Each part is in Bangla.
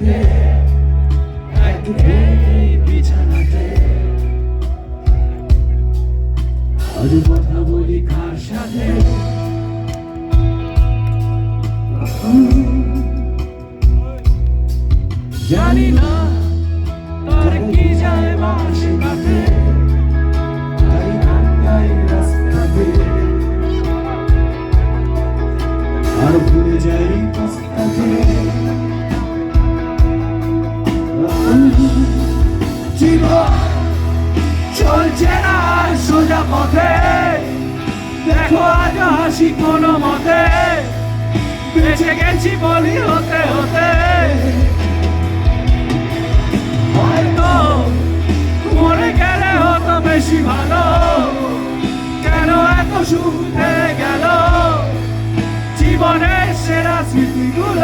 বিছানাতে। এক নেই বিছানাতে আজ কথা বলি কার সাথে? জানি না তার কি যায় মাসে কাছে তাই কান্দাই রাস্তাতে। আর ভুলে যাই কষ্টাতে পথে। দেখো আজ হাসি কোনো মতে। বেঁচে গেছি বলি হতে হতে। হয়তো মরে গেলে হতো বেশি ভালো। কেন এত শুনতে গেল? জীবনের সেরা স্মৃতিগুলো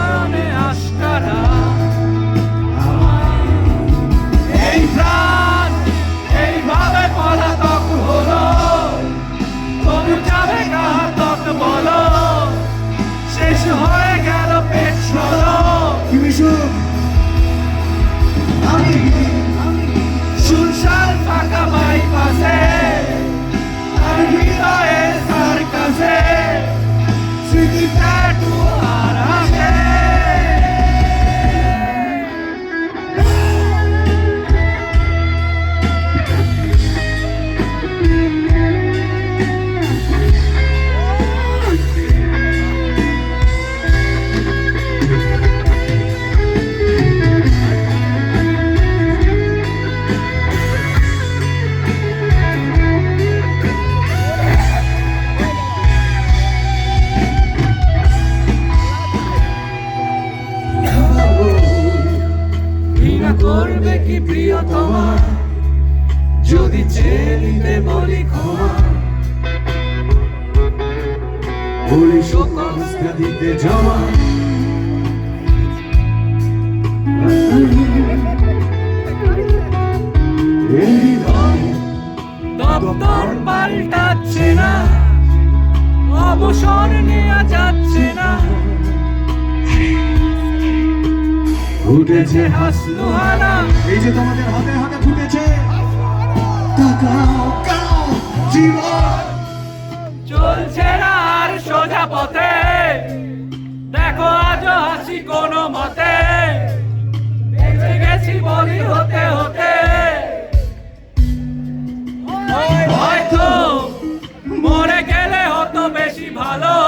tattoo করবে কি প্রিয় তোমার? যদি চেয়ে নিতে বলি ক্ষমা। বলি সকল দিতে জমা। পাল্টাচ্ছে না। অবসর নেওয়া যাচ্ছে না। উঠেছে হাসলুহানা এই যে তোমাদের হাতে হাতে ফুটেছে। তাকাও কাও জীবন চলছে না আর সোজা পথে। দেখো আজ হাসি কোনো মতে। বেঁচে গেছি বলি হতে হতে। হয়তো মরে গেলে হতো বেশি ভালো।